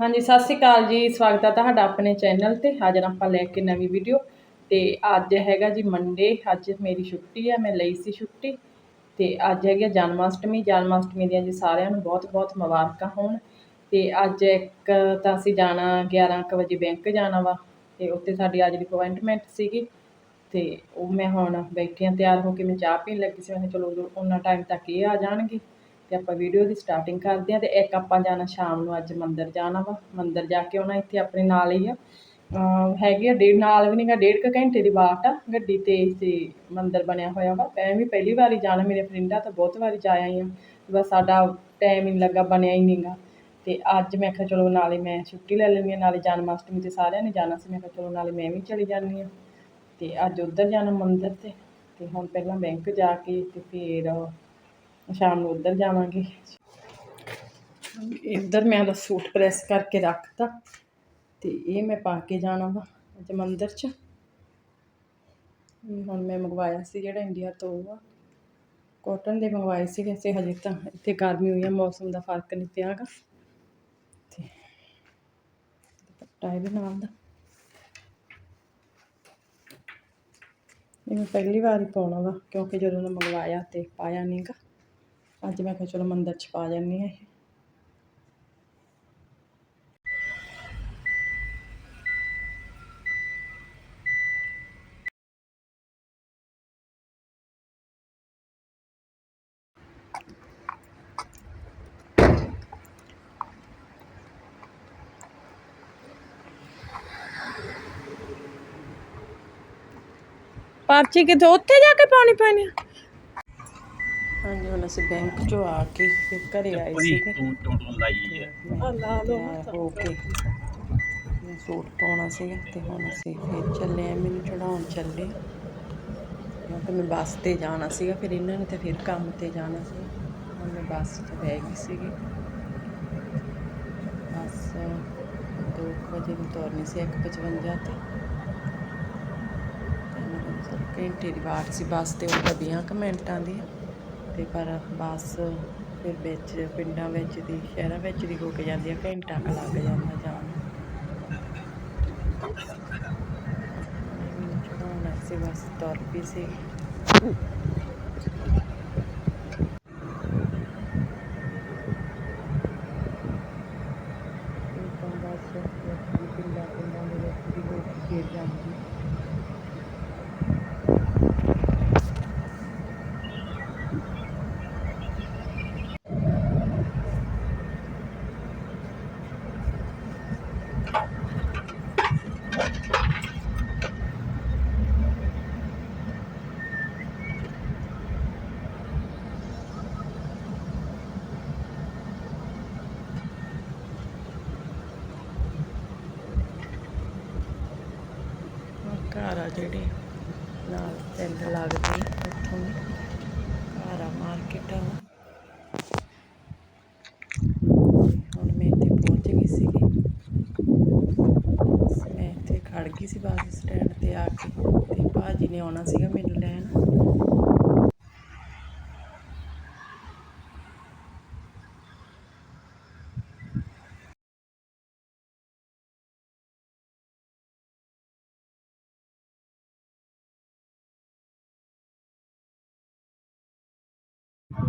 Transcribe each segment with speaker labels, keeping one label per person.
Speaker 1: ਹਾਂਜੀ, ਸਤਿ ਸ਼੍ਰੀ ਅਕਾਲ ਜੀ। ਸਵਾਗਤ ਹੈ ਤੁਹਾਡਾ ਆਪਣੇ ਚੈਨਲ ਤੇ। ਹਾਜ਼ਰ ਆਪਾਂ ਲੈ ਕੇ ਨਵੀਂ ਵੀਡੀਓ ਤੇ ਅੱਜ ਹੈਗਾ ਜੀ ਮੰਡੇ ਅੱਜ ਮੇਰੀ ਛੁੱਟੀ ਹੈ ਮੈਂ ਲਈ ਸੀ ਛੁੱਟੀ ਤੇ ਅੱਜ ਹੈਗੀ ਆ ਜਨਮ ਅਸ਼ਟਮੀ ਜਨਮ ਅਸ਼ਟਮੀ ਦੀਆਂ ਜੀ ਸਾਰਿਆਂ ਨੂੰ ਬਹੁਤ ਬਹੁਤ ਮੁਬਾਰਕਾਂ ਹੋਣ ਤੇ ਅੱਜ ਇੱਕ ਤਾਂ ਅਸੀਂ ਜਾਣਾ 11 ਕੁ ਵਜੇ ਬੈਂਕ ਜਾਣਾ ਵਾ ਤੇ ਉੱਥੇ ਸਾਡੀ ਅੱਜ ਦੀ ਅਪਾਇੰਟਮੈਂਟ ਸੀਗੀ ਤੇ ਉਹ ਮੈਂ ਹੁਣ ਬੈਠੀ ਹਾਂ ਤਿਆਰ ਹੋ ਕੇ ਮੈਂ ਚਾਹ ਪੀਣ ਲੱਗੀ ਸੀ। ਮੈਂ ਕਿਹਾ ਚਲੋ ਉਦੋਂ- ਉਹਨਾਂ ਟਾਈਮ ਤੱਕ ਇਹ ਆ ਜਾਣਗੇ। ਤੇ ਆਪਾਂ ਵੀਡੀਓ ਦੀ ਸਟਾਰਟਿੰਗ ਕਰਦੇ ਹਾਂ ਤੇ ਇੱਕ ਆਪਾਂ ਜਾਣਾ ਸ਼ਾਮ ਨੂੰ ਅੱਜ ਮੰਦਿਰ ਜਾਣਾ ਵਾ। ਮੰਦਿਰ ਜਾ ਕੇ ਆਉਣਾ ਇੱਥੇ ਆਪਣੇ ਨਾਲ ਹੀ ਆ। ਹੈਗੀ ਆ ਡੇਢ, ਨਾਲ ਵੀ ਨਹੀਂਗਾ ਡੇਢ ਕੁ ਘੰਟੇ ਦੀ ਬਾਟ ਆ। ਗੱਡੀ ਤੇ ਤੇ ਮੰਦਿਰ ਬਣਿਆ ਹੋਇਆ ਵਾ। ਮੈਂ ਵੀ ਪਹਿਲੀ ਵਾਰੀ ਜਾਣਾ, ਮੇਰੇ ਫਰੈਂਡਾਂ ਤਾਂ ਬਹੁਤ ਵਾਰੀ ਜਾ ਆਈ ਆ। ਬਸ ਸਾਡਾ ਟਾਈਮ ਹੀ ਨਹੀਂ ਲੱਗਾ, ਬਣਿਆ ਹੀ ਨਹੀਂਗਾ ਤੇ ਅੱਜ ਮੈਂ ਕਿਹਾ ਚਲੋ ਨਾਲੇ ਮੈਂ ਛੁੱਟੀ ਲੈ ਲੈਂਦੀ ਹਾਂ, ਨਾਲੇ ਜਨਮ ਅਸ਼ਟਮੀ ਤੇ ਸਾਰਿਆਂ ਨੇ ਜਾਣਾ ਸੀ। ਮੈਂ ਕਿਹਾ ਚਲੋ ਨਾਲੇ ਮੈਂ ਵੀ ਚਲੀ ਜਾਂਦੀ ਹਾਂ। ਤੇ ਅੱਜ ਉੱਧਰ ਜਾਣਾ ਮੰਦਿਰ ਤੇ। ਤੇ ਹੁਣ ਪਹਿਲਾਂ ਬੈਂਕ ਜਾ ਕੇ ਤੇ ਫਿਰ ਸ਼ਾਮ ਨੂੰ ਉੱਧਰ ਜਾਵਾਂਗੇ। ਇੱਧਰ ਮੈਂ ਦਾ ਸੂਟ ਪ੍ਰੈਸ ਕਰਕੇ ਰੱਖਤਾ ਤੇ ਇਹ ਮੈਂ ਪਾ ਕੇ ਜਾਣਾ ਵਾ ਅੱਜ ਮੰਦਿਰ 'ਚ। ਇਹ ਹੁਣ ਮੈਂ ਮੰਗਵਾਇਆ ਸੀ ਜਿਹੜਾ ਇੰਡੀਆ ਤੋਂ ਉਹ ਆ। ਕੋਟਨ ਦੇ ਮੰਗਵਾਏ ਸੀ ਵੈਸੇ ਹਜੇ ਤਾਂ ਇੱਥੇ ਗਰਮੀ ਹੋਈ ਆ, ਮੌਸਮ ਦਾ ਫ਼ਰਕ ਨਹੀਂ ਪਿਆਗਾ। ਤੇ ਦੁਪੱਟਾ ਇਹਦੇ ਨਾਲ ਦਾ। ਇਹ ਮੈਂ ਪਹਿਲੀ ਵਾਰ ਹੀ ਪਾਉਣਾ ਵਾ, ਕਿਉਂਕਿ ਜਦੋਂ ਮੈਂ ਮੰਗਵਾਇਆ ਤੇ ਪਾਇਆ ਨਹੀਂਗਾ ਅੱਜ ਮੈਂ ਕਿਹਾ ਚਲੋ ਮੰਦਿਰ ਚ ਪਾ ਜਾਂਦੀ ਹਾਂ ਇਹ। ਪਰਚੀ ਕਿਤੇ ਉੱਥੇ ਜਾ ਕੇ ਪਾਉਣੀ ਪੈਣੀ ਆ। ਹਾਂਜੀ ਹੁਣ ਅਸੀਂ ਬੈਂਕ ਚੋਂ ਆ ਕੇ ਫਿਰ ਘਰੇ ਆਏ ਸੀਗੇ।
Speaker 2: ਤੂੰ ਤੂੰ ਤੂੰ ਲਾਈ ਹੈ
Speaker 1: ਤਿਆਰ ਹੋ ਕੇ ਮੈਂ ਸੂਟ ਪਾਉਣਾ ਸੀਗਾ ਤੇ ਹੁਣ ਅਸੀਂ ਫਿਰ ਚੱਲੇ ਆ ਮੈਨੂੰ ਚੜਾਉਣ ਚੱਲੇ ਕਿਉਂਕਿ ਮੈਂ ਬੱਸ ਤੇ ਜਾਣਾ ਸੀਗਾ ਫਿਰ ਇਹਨਾਂ ਨੇ ਤੇ ਫਿਰ ਕੰਮ ਤੇ ਜਾਣਾ ਸੀ ਹੁਣ ਮੈਂ ਬੱਸ 'ਚ ਬਹਿ ਗਈ ਸੀਗੀ। ਬੱਸ ਦੋ ਕੁ ਵਜੇ ਨੂੰ ਤੁਰਨੀ ਸੀ 1:55 ਤੇ। ਘੰਟੇ ਦੀ ਵਾਟ ਸੀ ਬੱਸ ਤੇ ਉਹ ਤਾਂ 20 ਕੁ ਮਿੰਟਾਂ ਦੀ। ਤੇ ਪਰ ਬੱਸ ਫਿਰ ਵਿੱਚ, ਪਿੰਡਾਂ ਵਿੱਚ ਦੀ, ਸ਼ਹਿਰਾਂ ਵਿੱਚ ਦੀ ਕੇ ਜਾਂਦੀ ਹੈ ਘੰਟਾ ਕੁ ਲੱਗ ਜਾਂਦਾ ਜਾਣ ਨੂੰ। ਚੜਾਉਣਾ ਸੀ ਬਸ ਤੁਰ ਪਈ ਸੀ ਇਹ ਤਾਂ ਬਸ ਲੋਕੀ ਪਿੰਡਾਂ ਪਿੰਡਾਂ ਦੇ ਵਿੱਚ ਦੀ ਰੁਕ ਕੇ ਜਾਂਦੀ ਘਰ ਆ ਜਿਹੜੇ ਨਾਲ ਪਿੰਡ ਲੱਗਦੇ ਉੱਥੋਂ ਦੇ ਆ ਮਾਰਕੀਟ ਆ। ਹੁਣ ਮੈਂ ਇੱਥੇ ਪਹੁੰਚ ਗਈ ਸੀਗੀ। ਮੈਂ ਇੱਥੇ ਖੜ ਗਈ ਸੀ ਬੱਸ ਸਟੈਂਡ ਤੇ ਆ ਕੇ ਤੇ ਭਾਜੀ ਨੇ ਆਉਣਾ ਸੀਗਾ ਮੈਨੂੰ ਲੈਣ।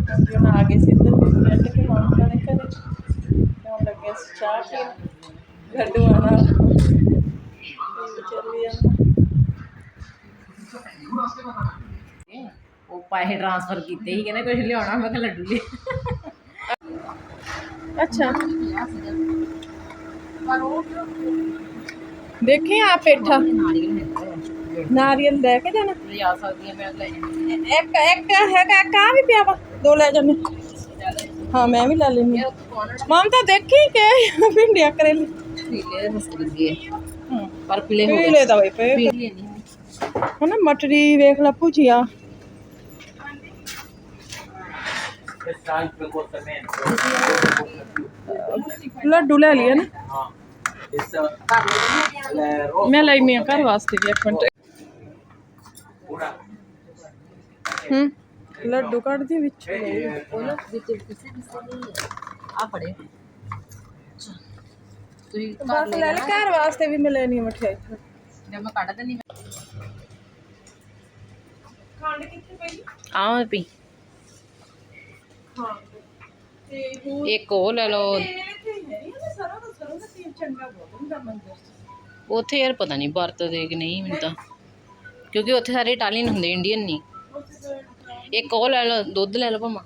Speaker 1: ਹੁਣ ਆ ਗਏ ਸੀ ਇੱਧਰ ਵੀ। ਫਰੈਂਡ ਕੇ ਮਾਮਾ ਦੇ ਘਰੇ ਹੁਣ ਲੱਗੇ ਸੀ ਚਾਹ ਪੀਣ ਗੱਡੂ ਆਣਾ ਚੱਲੀ ਜਾਂਦਾ।
Speaker 3: ਉਹ ਪੈਸੇ ਟ੍ਰਾਂਸਫਰ ਕੀਤੇ ਸੀ ਕਹਿੰਦੇ ਕੁਝ ਲਿਆਉਣਾ ਮੈਂ ਕਿਹਾ ਲੱਡੂ ਲਿਆ
Speaker 1: ਅੱਛਾ। ਦੇਖੀ ਆ ਪੇਠਾ।
Speaker 3: ਨਾਰੀਅਲ
Speaker 1: ਲੈ ਕੇ ਜਾਣਾ
Speaker 3: ਲਿਆ ਸਕਦੀ ਹਾਂ ਮੈਂ ਲੈ
Speaker 1: ਇੱਕ ਇੱਕ ਹੈਗਾ ਕਾ ਵੀ ਪਿਆ ਵਾ। ਦੋ ਲੈ ਜਾਂਦੇ। ਹਾਂ ਮੈਂ ਵੀ ਲੈ ਲੈਣੀ ਮਮ ਤਾਂ ਦੇਖੀ ਕਿ ਭਿੰਡੀਆਂ ਕਰੇਲੇ।
Speaker 3: ਪੀਲੇ ਪੀਲੇ ਹੋ ਗਏ।
Speaker 1: ਪੀਲੇ
Speaker 3: ਨਹੀਂ
Speaker 1: ਹਨਾ ਮਟਰੀ ਵੇਖ ਲਾ ਭੁਜੀਆ। ਲੱਡੂ ਲੈ ਲਿਆ ਨਾ। ਮੈਂ ਲਈ ਮੀਆਂ ਘਰ ਵਾਸਤੇ ਵੀ ਇੱਕ ਮਿੰਟ। ਹੂੰ। ਲੱਡੂ ਕੱਢਦੀ ਵਿੱਚ
Speaker 3: ਉਹ ਨਾ ਵਿੱਚ ਕਿਸੇ ਕਿਸੇ ਆ ਫੜੇ ਤੁਸੀਂ ਘਰ
Speaker 1: ਬਸ
Speaker 3: ਲੈ
Speaker 1: ਲੈ ਲੈ ਘਰ ਵਾਸਤੇ ਵੀ ਮਿਲੇ ਨਹੀਂ ਮਠਿਆਈ
Speaker 3: ਜਦ ਮੈਂ ਕੱਢ ਦਿੰਦੀ ਮੈਂ।
Speaker 1: ਖੰਡ ਕਿੱਥੇ ਪਈ?
Speaker 3: ਆਹ ਪੀ
Speaker 1: ਹਾਂ ਤੇ ਹੋਰ
Speaker 3: ਇੱਕ ਉਹ ਲੈ ਲਓ।
Speaker 1: ਤੇਰੇ ਇੱਥੇ ਹੈ ਨਹੀਂ ਸਰੋਂ ਦਾ ਸਰੋਂ ਦਾ ਤੇਲ ਚੰਗਾ ਬਹੁਤ ਹੁੰਦਾ ਮੰਦਰ 'ਚ।
Speaker 3: ਉੱਥੇ ਯਾਰ ਪਤਾ ਨਹੀਂ ਵਰਤਦੇ ਕਿ ਨਹੀਂ ਮੈਨੂੰ ਤਾਂ। ਕਿਉਂਕਿ ਉੱਥੇ ਸਾਰੇ ਇਟਾਲੀਅਨ ਹੁੰਦੇ ਇੰਡੀਅਨ ਨਹੀਂ ਇੱਕ ਉਹ ਲੈ ਲਓ ਦੁੱਧ ਲੈ ਲਓ ਭਾਵੇਂ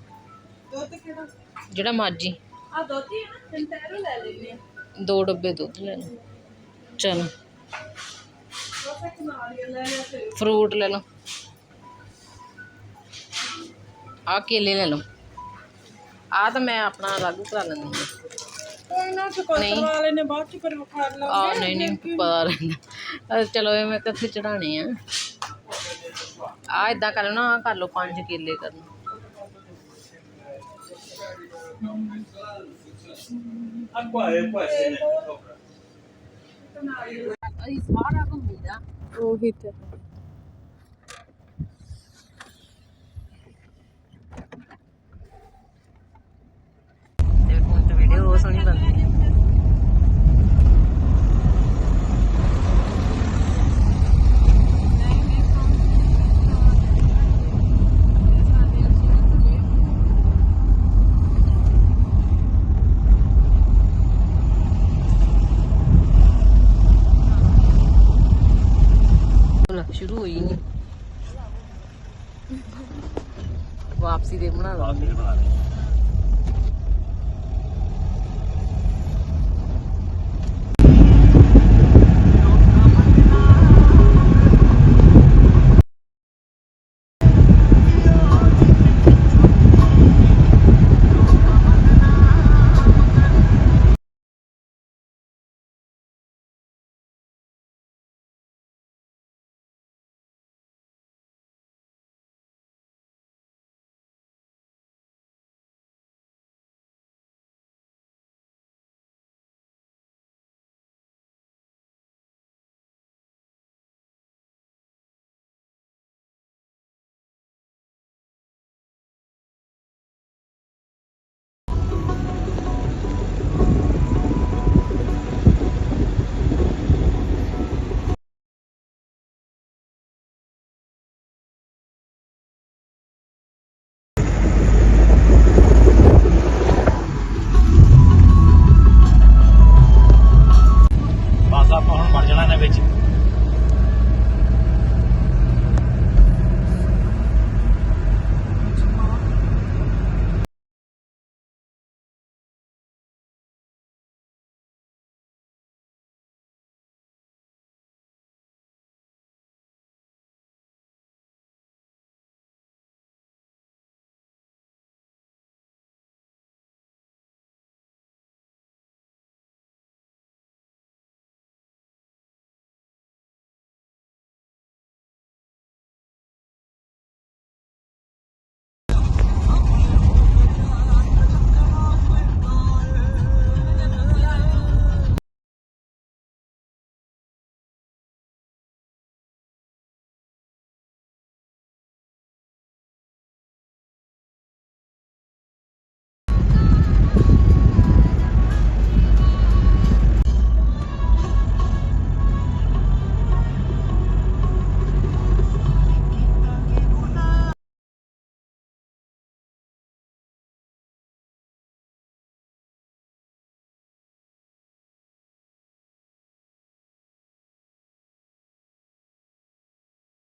Speaker 1: ਦੁੱਧ ਕਿਹੜਾ?
Speaker 3: ਜਿਹੜਾ ਮਰਜ਼ੀ।
Speaker 1: ਆ ਦੁੱਧ ਹੀ ਹੈ ਨਾ ਸੰਤੈਰੋ ਲੈ ਲੈਨੇ ਆ।
Speaker 3: ਦੋ ਡੱਬੇ ਦੁੱਧ ਲੈ ਲਓ। ਚਲੋ।
Speaker 1: ਬਸ ਇੱਕ ਨਾਰੀਅਲ ਲੈ ਲਿਆ ਤੇ
Speaker 3: ਫਰੂਟ ਲੈ ਲਓ। ਆ ਕੇਲੇ ਲੈ ਲਓ। ਆ ਤਾਂ ਮੈਂ ਆਪਣਾ ਅਲੱਗ ਕਰਾ ਲੈਂਦੀ ਹਾਂ।
Speaker 1: ਕੋਈ ਨਾ ਚੁਕੰਦਰ ਵਾਲੇ ਨੇ ਬਾਅਦ ਚ ਫਿਰ ਖਾ
Speaker 3: ਆ
Speaker 1: ਲਾਂਗੇ
Speaker 3: ਨਹੀਂ ਨਹੀਂ ਪਤਾ ਰਹਿੰਦਾ। ਅਹ ਚਲੋ ਇਹ ਮੈਂ ਕਿੱਥੇ ਚੜਾਣੇ ਆ। ਆ ਇਦਾਂ ਕਰ ਲੈਣਾ ਕਰ ਲਓ ਪੰਜ ਕੇਲੇ ਕਰਨਾ. ਅਸੀਂ ਸਾਰਾ ਘੁੰਮੀਦਾ
Speaker 1: ਉਹੀ ਤੇ।
Speaker 3: ਤੇ ਫੋਨ ਤੇ ਵੀਡੀਓ ਬਹੁਤ ਸੋਹਣੀ ਬਣਦੀ।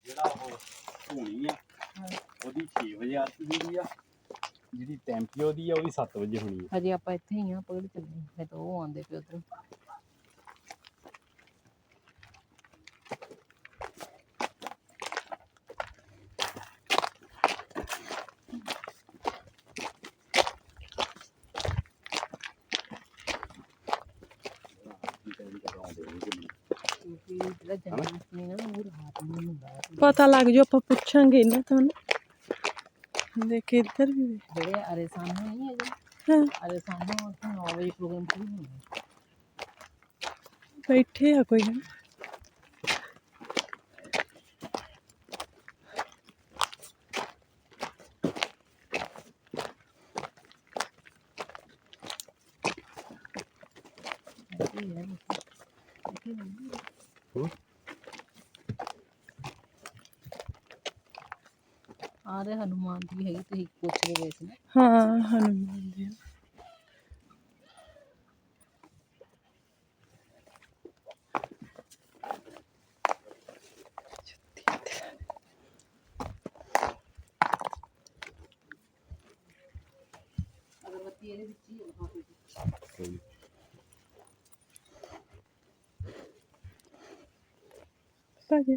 Speaker 2: ਜਿਹੜਾ ਉਹ ਧੂਣੀ ਆ ਉਹਦੀ 6 ਵਜੇ ਆਰਤੀ ਹੁੰਦੀ ਆ। ਜਿਹੜੀ ਟੈਂਪੀਓ ਦੀ ਆ ਉਹਦੀ 7 ਵਜੇ ਹੋਣੀ ਆ।
Speaker 3: ਹਜੇ ਆਪਾਂ ਇੱਥੇ ਹੀ ਆ ਪਕੜ ਚੱਲੇ? ਮੈਂ ਤਾਂ ਉਹ ਆਉਂਦੇ ਪਏ ਉਧਰ। ਜਿਹੜਾ ਜਨਮਾਸ਼ਟਮੀ ਨਾ ਉਹ ਰਾਤ ਨੂੰ ਹੁੰਦਾ। ਹੈ
Speaker 1: ਪਤਾ ਲੱਗ ਜੋ ਆਪਾਂ ਪੁੱਛਾਂਗੇ ਨਾ ਤੁਹਾਨੂੰ ਦੇਖ ਇੱਧਰ ਵੀ ਵੇਖ।
Speaker 3: ਜਿਹੜੇ ਅਰੇ ਸਾਹਮਣੇ ਨਹੀਂ ਹੈਗੇ
Speaker 1: ਹਾਂ
Speaker 3: ਅਰੇ ਸਾਹਮਣੇ ਉੱਥੇ 9 ਵਜੇ ਪ੍ਰੋਗਰਾਮ ਸ਼ੁਰੂ ਹੁੰਦਾ
Speaker 1: ਬੈਠੇ ਆ ਕੋਈ ਨਾ
Speaker 2: ਹੋਰ
Speaker 3: ਆ ਰਹੇ ਹਨੂਮਾਨ ਦੀ ਹੈਗੀ ਤੁਸੀਂ ਪੁੱਛਦੇ ਪਏ ਸੀ ਨਾ।
Speaker 1: ਹਾਂ ਹਨੂਮਾਨ ਜੀ।
Speaker 3: ਅਗਰਬੱਤੀ ਇਹਦੇ ਵਿੱਚ ਹੀ ਹਾਂ।
Speaker 2: ਕੋਈ ਨੀ।
Speaker 1: ਭਾਜੀ।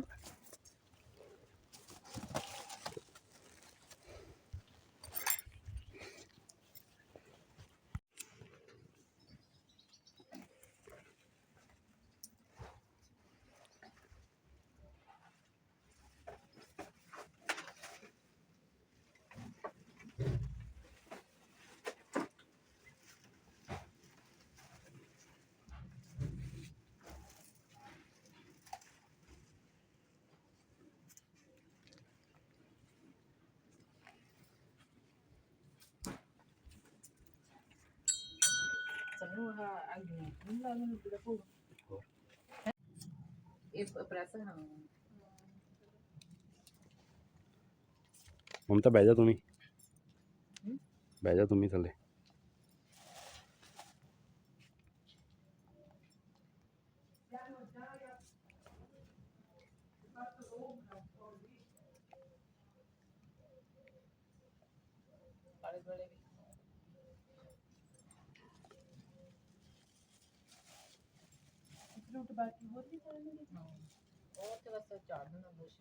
Speaker 3: ਸਾਨੂੰ ਆ ਅੱਗੇ ਨਹੀਂ ਲਾ ਲੈਣ ਦਾ ਭੋਗ
Speaker 2: ਹੋਰ। ਬਹਿ ਜਾ ਤੂੰ ਵੀ ਬਹਿ ਜਾ ਤੂੰ ਵੀ ਥੱਲੇ
Speaker 3: ਆਲੇ ਦੁਆਲੇ ਵੀ
Speaker 1: ਫਰੂਟ ਬਾਕੀ ਹੋਰ ਵੀ ਕਰਨਗੇ
Speaker 3: ਹਾਂ। ਉਹ ਤੇ ਬਸ ਚਾੜ ਦੇਣਾ ਬਸ